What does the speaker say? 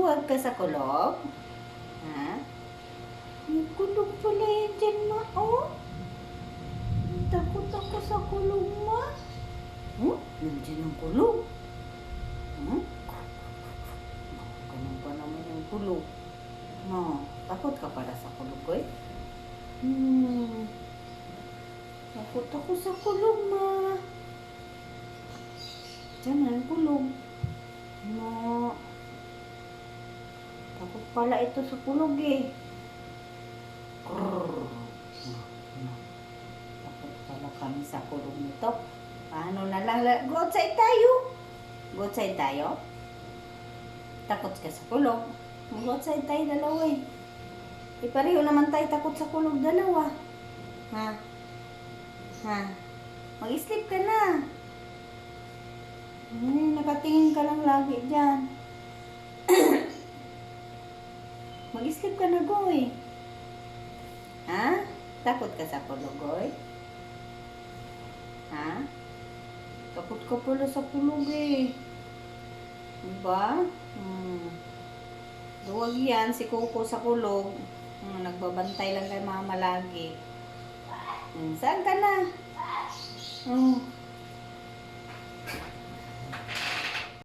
ka sa kulog? Ha? May kulog pala yan dyan, ma. Oh? Takot ako sa kulog, ma. Oh? Nandiyan ang kulog. Hmm? Ganun pa naman yung kulog. Ma, takot ka pala sa kulog, eh? Hmm. Takot ako sa kulog, ma. Diyan ang kulog. Ma. Takot pala ito sa kulog, eh. Takot pala kami sa kulog nito. Paano na lang? la- Go outside tayo. Go outside tayo. Takot ka sa kulog. Go outside tayo dalawa eh. Di pareho naman tayo takot sa kulog dalawa. Ha? Ha? Mag-sleep ka na. Eh, nakatingin ka lang lagi dyan. Mag-sleep ka na, Goy. Ha? Takot ka sa kulog, Goy? Ha? Takot ka pala sa kulog eh. Diba? Hmm. Duwag yan, si Coco sa kulog. Hmm, nagbabantay lang kay mama lagi. Hmm, saan ka na? Oh,